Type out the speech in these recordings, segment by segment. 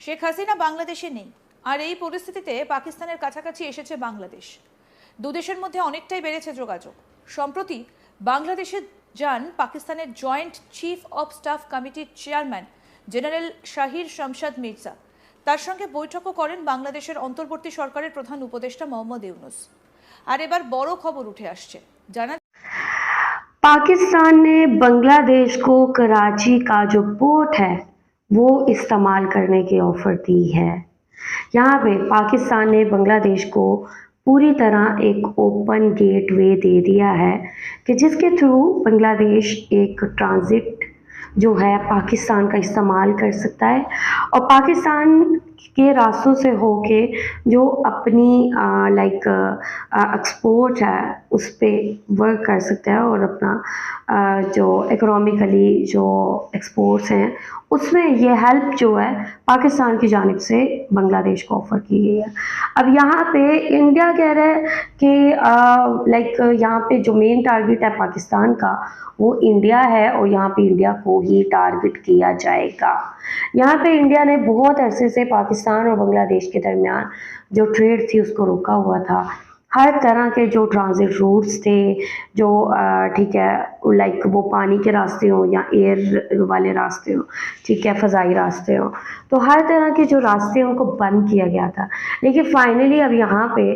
শেখ হাসিনা বাংলাদেশে নেই আর এই পরিস্থিতিতে পাকিস্তানের কাছাকাছি এসেছে বাংলাদেশ দুদেশের মধ্যে অনেকটাই বেড়েছে যোগাযোগ সম্প্রতি বাংলাদেশে যান পাকিস্তানের জয়েন্ট চিফ অব স্টাফ কমিটির চেয়ারম্যান জেনারেল শাহির শামশাদ মির্জা তার সঙ্গে বৈঠকও করেন বাংলাদেশের অন্তর্বর্তী সরকারের প্রধান উপদেষ্টা মোহাম্মদ ইউনুস আর এবার বড় খবর উঠে আসছে জানা पाकिस्तान ने बांग्लादेश को कराची का जो पोर्ट है वो इस्तेमाल करने की ऑफ़र दी है। यहाँ पे पाकिस्तान ने बांग्लादेश को पूरी तरह एक ओपन गेटवे दे दिया है कि जिसके थ्रू बांग्लादेश एक ट्रांजिट जो है पाकिस्तान का इस्तेमाल कर सकता है। और पाकिस्तान के रास्तों से होके जो अपनी लाइक एक्सपोर्ट है उस पर वर्क कर सकता है और अपना आ, जो इकोनॉमिकली जो एक्सपोर्ट्स हैं उसमें ये हेल्प जो है पाकिस्तान की जानब से बांग्लादेश को ऑफ़र की गई है। अब यहाँ पे इंडिया कह रहा है कि लाइक यहाँ पे जो मेन टारगेट है पाकिस्तान का वो इंडिया है और यहाँ पे इंडिया को ही टारगेट किया जाएगा। यहाँ पे इंडिया ने बहुत अरसे से पाकिस्तान और बांग्लादेश के दरमियान जो ट्रेड थी उसको रोका हुआ था। हर तरह के जो ट्रांजिट रूट्स थे, जो ठीक है लाइक वो पानी के रास्ते हों या एयर वाले रास्ते हों, ठीक है, फ़ज़ाई रास्ते हों तो हर तरह के जो रास्ते हैं उनको बंद किया गया था। लेकिन फाइनली अब यहाँ पे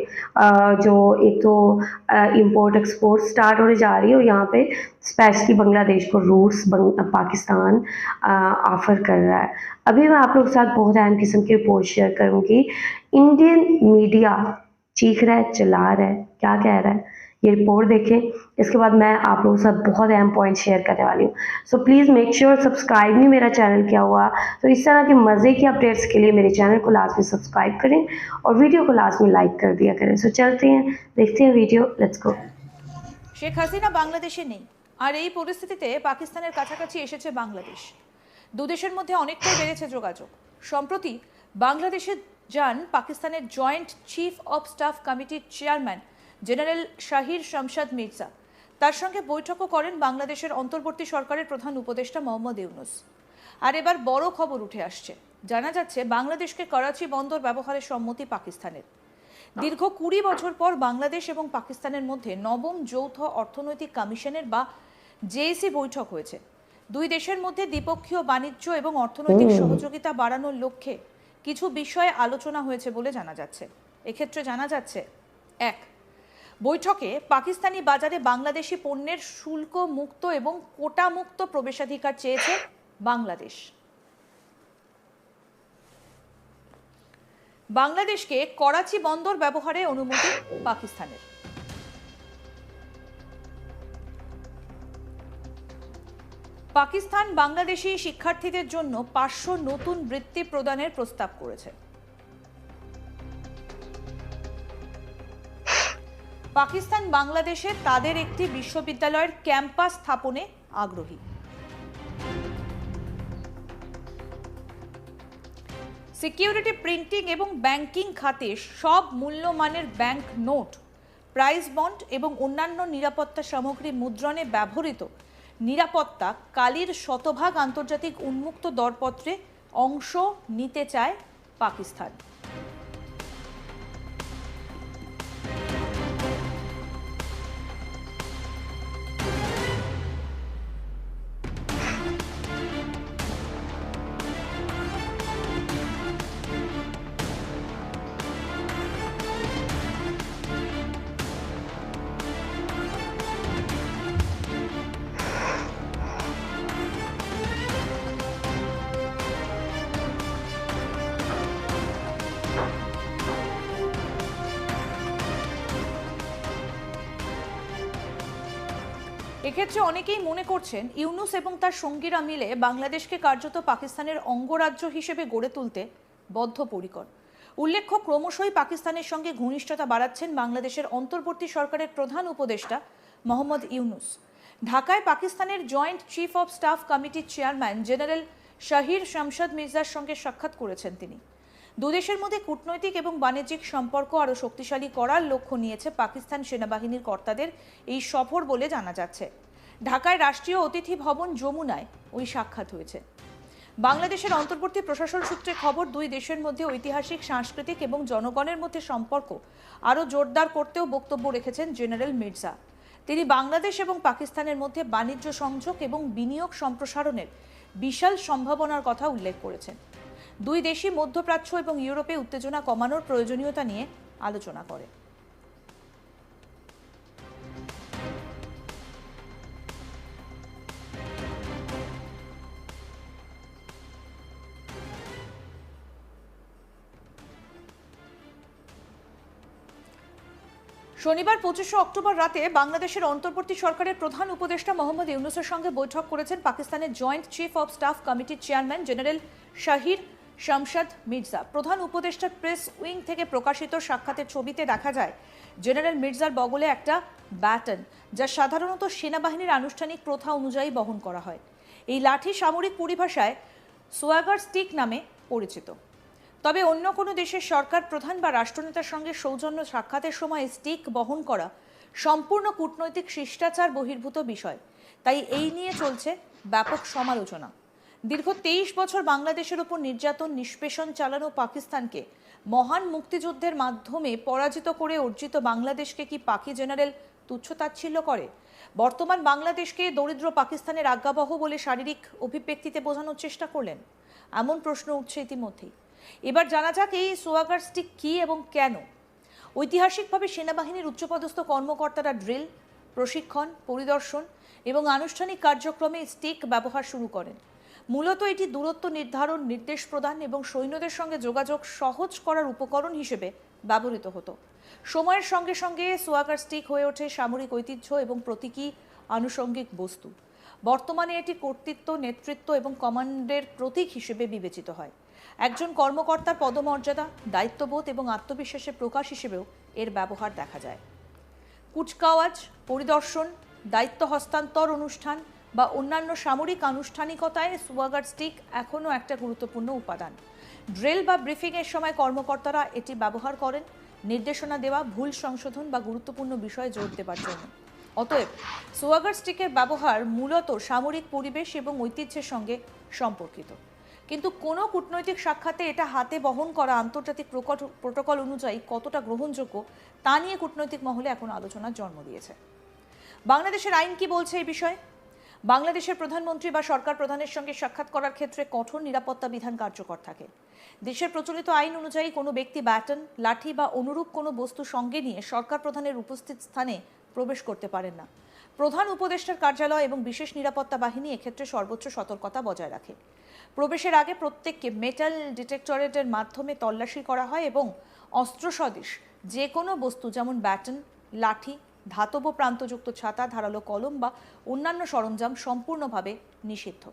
जो एक तो इंपोर्ट एक्सपोर्ट स्टार्ट होने जा रही है और यहाँ पे स्पेशली बांग्लादेश को रूट्स पाकिस्तान ऑफ़र कर रहा है। अभी मैं आप लोग के साथ बहुत अहम किस्म की रिपोर्ट शेयर करूँगी। इंडियन मीडिया चीख रहा है चिल्ला रहा है क्या कह रहा है ये रिपोर्ट देखें इसके बाद मैं आप लोगों के साथ बहुत अहम पॉइंट शेयर करने वाली हूँ so please make sure subscribe नहीं मेरा चैनल किया हुआ तो इस तरह के मज़े की अपडेट्स के लिए मेरे चैनल को लाजमी सब्सक्राइब करें और वीडियो को लाजमी लाइक कर दिया करें सो चलते हैं देखते हैं video let's go Sheikh Hasina বাংলাদেশে নেই আর এই পরিস্থিতিতে পাকিস্তানের কাছাকাছি এসেছে বাংলাদেশ দুদেশের মধ্যে অনেকটাই বেড়েছে যোগাযোগ সম্প্রতি বাংলাদেশে যান পাকিস্তানের জয়েন্ট চিফ অব স্টাফ কমিটির চেয়ারম্যান জেনারেল শাহির শামশাদ মির্জা। তার সঙ্গে বৈঠকও করেন বাংলাদেশের অন্তর্বর্তী সরকারের প্রধান উপদেষ্টা মোহাম্মদ ইউনুস। আর এবার বড় খবর উঠে আসছে। জানা যাচ্ছে বাংলাদেশকে করাচি বন্দর ব্যবহারের সম্মতি পাকিস্তানের। দীর্ঘ কুড়ি বছর পর বাংলাদেশ এবং পাকিস্তানের মধ্যে নবম যৌথ অর্থনৈতিক কমিশনের বা জেএসি বৈঠক হয়েছে। দুই দেশের মধ্যে দ্বিপক্ষীয় বাণিজ্য এবং অর্থনৈতিক সহযোগিতা বাড়ানোর লক্ষ্যে কিছু বিষয়ে আলোচনা হয়েছে বলে জানা যাচ্ছে। এক্ষেত্রে জানা যাচ্ছে, এক, বৈঠকে পাকিস্তানি বাজারে বাংলাদেশি পণ্যের শুল্ক মুক্ত এবং কোটা মুক্ত প্রবেশাধিকার চেয়েছে বাংলাদেশ। বাংলাদেশকে করাচি বন্দর ব্যবহারে অনুমতি পাকিস্তানের। পাকিস্তান বাংলাদেশি শিক্ষার্থীদের জন্য পাঁচশো নতুন বৃত্তি প্রদানের প্রস্তাব করেছে। পাকিস্তান বাংলাদেশে তাদের একটি বিশ্ববিদ্যালয়ের ক্যাম্পাস স্থাপনে আগ্রহী। সিকিউরিটি প্রিন্টিং এবং ব্যাংকিং খাতে সব মূল্যমানের ব্যাংক নোট, প্রাইস বন্ড এবং অন্যান্য নিরাপত্তা সামগ্রী মুদ্রণে ব্যবহৃত নিরাপত্তা কালির শতভাগ আন্তর্জাতিক উন্মুক্ত দরপত্রে অংশ নিতে চায় পাকিস্তান। এক্ষেত্রে অনেকেই মনে করছেন ইউনুস এবং তার সঙ্গীরা মিলে বাংলাদেশকে কার্যত পাকিস্তানের অঙ্গরাজ্য হিসেবে গড়ে তুলতে বদ্ধপরিকর। উল্লেখ্য, ক্রমশই পাকিস্তানের সঙ্গে ঘনিষ্ঠতা বাড়াচ্ছেন বাংলাদেশের অন্তর্বর্তী সরকারের প্রধান উপদেষ্টা মোহাম্মদ ইউনুস। ঢাকায় পাকিস্তানের জয়েন্ট চিফ অব স্টাফ কমিটির চেয়ারম্যান জেনারেল শাহির শামশাদ মির্জার সঙ্গে সাক্ষাৎ করেছেন তিনি। দুদেশের মধ্যে কূটনৈতিক এবং বাণিজ্যিক সম্পর্ক আরও শক্তিশালী করার লক্ষ্য নিয়েছে পাকিস্তান সেনাবাহিনীর কর্তাদের এই সফর বলে জানা যাচ্ছে। ঢাকায় রাষ্ট্রীয় অতিথি ভবন যমুনায় ওই সাক্ষাৎ হয়েছে। বাংলাদেশের অন্তর্বর্তী প্রশাসন সূত্রে খবর, দুই দেশের মধ্যে ঐতিহাসিক, সাংস্কৃতিক এবং জনগণের মধ্যে সম্পর্ক আরও জোরদার করতেও বক্তব্য রেখেছেন জেনারেল মির্জা। তিনি বাংলাদেশ এবং পাকিস্তানের মধ্যে বাণিজ্য সংযোগ এবং বিনিয়োগ সম্প্রসারণের বিশাল সম্ভাবনার কথা উল্লেখ করেছেন। দুই দেশই মধ্যপ্রাচ্য এবং ইউরোপে উত্তেজনা কমানোর প্রয়োজনীয়তা নিয়ে আলোচনা করে। শনিবার পঁচিশে অক্টোবর রাতে বাংলাদেশের অন্তর্বর্তী সরকারের প্রধান উপদেষ্টা মোহাম্মদ ইউনুসের সঙ্গে বৈঠক করেছেন পাকিস্তানের জয়েন্ট চিফ অব স্টাফ কমিটির চেয়ারম্যান জেনারেল শাহির শামশাদ মির্জা। প্রধান উপদেষ্টার প্রেস উইং থেকে প্রকাশিত সাক্ষাতের ছবিতে দেখা যায়, জেনারেল মির্জার বগলে একটা ব্যাটন, যা সাধারণত সেনাবাহিনীর আনুষ্ঠানিক প্রথা অনুযায়ী বহন করা হয়। এই লাঠি সামরিক পরিভাষায় সোয়াগার স্টিক নামে পরিচিত। তবে অন্য কোনো দেশের সরকার, প্রধান বা রাষ্ট্রনেতার সঙ্গে সৌজন্য সাক্ষাতের সময় স্টিক বহন করা সম্পূর্ণ কূটনৈতিক শিষ্টাচার বহির্ভূত বিষয়। তাই এই নিয়ে চলছে ব্যাপক সমালোচনা। দীর্ঘ তেইশ বছর বাংলাদেশের উপর নির্যাতন, নিষ্পেষণ চালানো পাকিস্তানকে মহান মুক্তিযুদ্ধের মাধ্যমে পরাজিত করে অর্জিত বাংলাদেশকে কি পাকি জেনারেল তুচ্ছতাচ্ছিল্য করে? বর্তমান বাংলাদেশকে দরিদ্র পাকিস্তানের আজ্ঞাবহ বলে শারীরিক অভিব্যক্তিতে বোঝানোর চেষ্টা করলেন। এমন প্রশ্ন উঠছে ইতিমধ্যেই। এবার জানা যাক এই সোয়াগার স্টিক কী এবং কেন? ঐতিহাসিকভাবে সেনাবাহিনীর উচ্চপদস্থ কর্মকর্তারা ড্রিল, প্রশিক্ষণ, পরিদর্শন এবং আনুষ্ঠানিক কার্যক্রমে স্টিক ব্যবহার শুরু করেন। মূলত এটি দূরত্ব নির্ধারণ, নির্দেশ প্রদান এবং সৈন্যদের সঙ্গে যোগাযোগ সহজ করার উপকরণ হিসেবে ব্যবহৃত হতো। সময়ের সঙ্গে সঙ্গে সোয়াগার স্টিক হয়ে ওঠে সামরিক ঐতিহ্য এবং প্রতীকী আনুষঙ্গিক বস্তু। বর্তমানে এটি কর্তৃত্ব, নেতৃত্ব এবং কমান্ডের প্রতীক হিসেবে বিবেচিত হয়। একজন কর্মকর্তার পদমর্যাদা, দায়িত্ববোধ এবং আত্মবিশ্বাসের প্রকাশ হিসেবেও এর ব্যবহার দেখা যায়। কুচকাওয়াজ, পরিদর্শন, দায়িত্ব হস্তান্তর অনুষ্ঠান বা অন্যান্য সামরিক আনুষ্ঠানিকতায় সুয়াগার স্টিক এখনও একটা গুরুত্বপূর্ণ উপাদান। ড্রিল বা ব্রিফিংয়ের সময় কর্মকর্তারা এটি ব্যবহার করেন। নির্দেশনা দেওয়া, ভুল সংশোধন বা গুরুত্বপূর্ণ বিষয়ে জোর দেবার জন্য। অতএব, সোয়াগার স্টিকের ব্যবহার মূলত সামরিক পরিবেশ এবং ঐতিহ্যের সঙ্গে সম্পর্কিত। কিন্তু কোনো কূটনৈতিক সাক্ষাতে এটা হাতে বহন করা আন্তর্জাতিক প্রকট- প্রোটোকল অনুযায়ী কতটা গ্রহণযোগ্য তা নিয়ে কূটনৈতিক মহলে এখন আলোচনার জন্ম দিয়েছে। বাংলাদেশের আইন কি বলছে এই বিষয়ে? বাংলাদেশের প্রধানমন্ত্রী বা সরকার প্রধানের সঙ্গে সাক্ষাৎ করার ক্ষেত্রে কঠোর নিরাপত্তা বিধান কার্যকর থাকে। দেশের প্রচলিত আইন অনুযায়ী কোনো ব্যক্তি ব্যাটন, লাঠি বা অনুরূপ কোনো বস্তু সঙ্গে নিয়ে সরকার প্রধানের উপস্থিত স্থানে প্রবেশ করতে পারেন না। প্রধান উপদেষ্টার কার্যালয় এবং বিশেষ নিরাপত্তা বাহিনী এক্ষেত্রে সর্বোচ্চ সতর্কতা বজায় রাখে। প্রবেশের আগে প্রত্যেককে মেটাল ডিটেক্টরেটের মাধ্যমে তল্লাশি করা হয় এবং অস্ত্র সদৃশ যে কোনো বস্তু যেমন ব্যাটন, লাঠি ধাতব প্রান্তযুক্ত ছাতা ধারালো কলম বা অন্যান্য সরঞ্জাম সম্পূর্ণভাবে নিষিদ্ধ।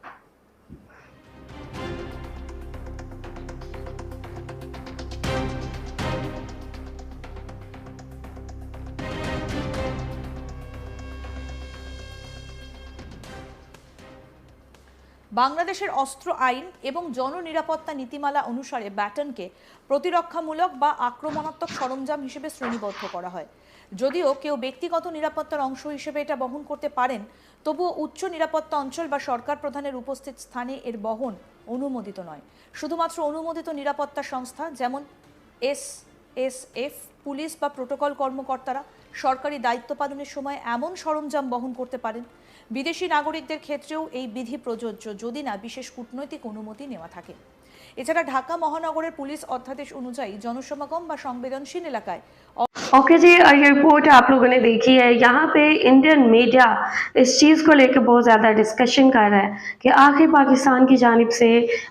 বাংলাদেশের অস্ত্র আইন এবং জননিরাপত্তা নীতিমালা অনুসারে ব্যাটনকে প্রতিরক্ষামূলক বা আক্রমণাত্মক সরঞ্জাম হিসেবে শ্রেণীবদ্ধ করা হয়। যদিও কেউ ব্যক্তিগত নিরাপত্তার অংশ হিসেবে এটা বহন করতে পারেন, তবুও উচ্চ নিরাপত্তা অঞ্চল বা সরকার প্রধানের উপস্থিত স্থানে এর বহন অনুমোদিত নয়। শুধুমাত্র অনুমোদিত নিরাপত্তা সংস্থা যেমন এস এস এফ, পুলিশ বা প্রোটোকল কর্মকর্তারা সরকারি দায়িত্ব পালনের সময় এমন সরঞ্জাম বহন করতে পারেন বিদেশি নাগরিকদের ক্ষেত্রেও এই বিধি প্রযোজ্য যদি না, বিশেষ কূটনৈতিক অনুমতি নেওয়া থাকে। এছাড়া ঢাকা মহানগরের পুলিশ অধ্যাদেশ অনুযায়ী জনসমাগম বা সংবেদনশীল এলাকায় ओके जी ये रिपोर्ट आप लोगों ने देखी है। यहाँ पे इंडियन मीडिया इस चीज़ को लेकर बहुत ज़्यादा डिस्कशन कर रहा है कि आखिर पाकिस्तान की जानब से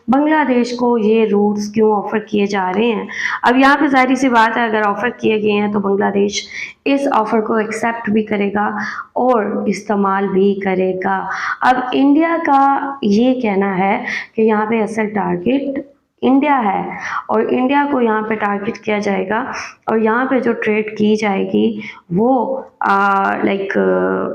बांग्लादेश को ये रूट्स क्यों ऑफ़र किए जा रहे हैं? अब यहाँ पे ज़ाहिर सी बात है, अगर ऑफ़र किए गए हैं तो बांग्लादेश इस ऑफ़र को एक्सेप्ट भी करेगा और इस्तेमाल भी करेगा। अब इंडिया का ये कहना है कि यहाँ पे असल टारगेट इंडिया है और इंडिया को यहाँ पे टारगेट किया जाएगा और यहाँ पे जो ट्रेड की जाएगी, वो लाइक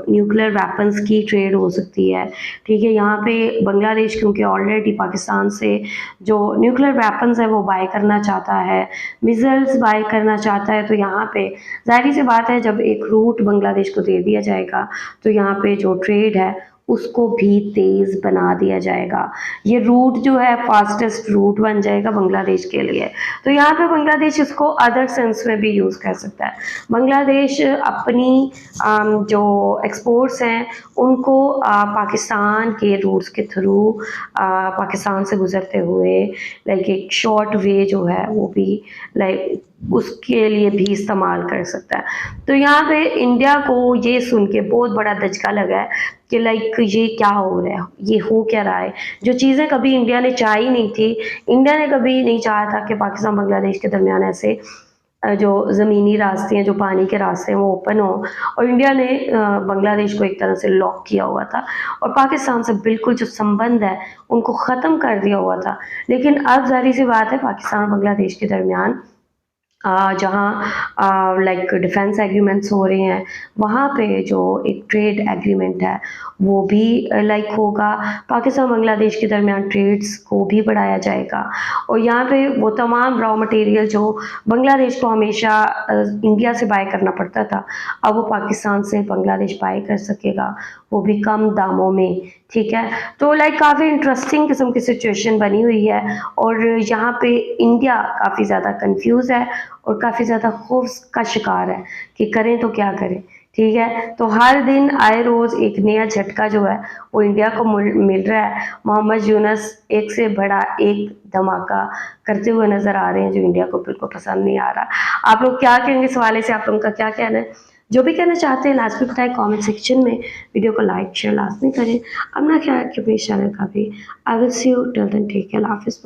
न्यूक्लियर वेपन्स की ट्रेड हो सकती है। ठीक है, यहाँ पे बांग्लादेश क्योंकि ऑलरेडी पाकिस्तान से जो न्यूक्लियर वेपन्स है, वो बाय करना चाहता है। मिज़ल्स बाय करना चाहता है तो यहाँ पे ज़ाहिर सी बात है, जब एक रूट बांग्लादेश को दे दिया जाएगा तो यहाँ पे जो ट्रेड है उसको भी तेज़ बना दिया जाएगा। ये रूट जो है फास्टेस्ट रूट बन जाएगा बांग्लादेश के लिए। तो यहाँ पे बांग्लादेश इसको अदर सेंस में भी यूज़ कर सकता है। बांग्लादेश अपनी जो एक्सपोर्ट्स हैं, उनको पाकिस्तान के रूट्स के थ्रू पाकिस्तान से गुजरते हुए लाइक एक शॉर्ट वे जो है, वो भी लाइक उसके लिए भी इस्तेमाल कर सकता है। तो यहाँ पे इंडिया को ये सुन के बहुत बड़ा धचका लगा है कि लाइक ये क्या हो रहा है, ये हो क्या रहा है? जो चीज़ें कभी इंडिया ने चाही नहीं थी इंडिया ने कभी नहीं चाहा था कि पाकिस्तान बांग्लादेश के दरमियान ऐसे जो ज़मीनी रास्ते हैं, जो पानी के रास्ते हैं, वो ओपन हो। और इंडिया ने बांग्लादेश को एक तरह से लॉक किया हुआ था। और पाकिस्तान से बिल्कुल जो संबंध है, उनको ख़त्म कर दिया हुआ था। लेकिन अब जारी सी बात है, पाकिस्तान और बांग्लादेश के दरमियान जहाँ लाइक डिफेंस एग्रीमेंट्स हो रहे हैं, वहाँ पे जो एक ट्रेड एग्रीमेंट है, वो भी लाइक होगा। पाकिस्तान बांग्लादेश के दरमियान ट्रेड्स को भी बढ़ाया जाएगा। और यहाँ पे वो तमाम रॉ मटेरियल जो बांग्लादेश को हमेशा इंडिया से बाय करना पड़ता था, अब वो पाकिस्तान से बांग्लादेश बाय कर सकेगा, वो भी कम दामों में। ठीक है? तो लाइक काफ़ी इंटरेस्टिंग किस्म की सिचुएशन बनी हुई है और यहाँ पे इंडिया काफ़ी ज़्यादा कंफ्यूज है और काफ़ी ज़्यादा खौफ का शिकार है कि करें तो क्या करें, ठीक है? तो हर दिन आए रोज़ एक नया झटका जो है वो इंडिया को मिल रहा है। मोहम्मद यूनस एक से बड़ा एक धमाका करते हुए नज़र आ रहे हैं जो इंडिया को बिल्कुल पसंद नहीं आ रहा। आप लोग क्या कहेंगे इस हवाले से? आप लोगों का क्या कहना है? जो भी कहना चाहते हैं लास्ट में बताएँ कमेंट सेक्शन में वीडियो को लाइक शेयर लाजमी करें। अपना ख्याल रखें अपने चैनल का भी। I will see you till then take care हाफिज़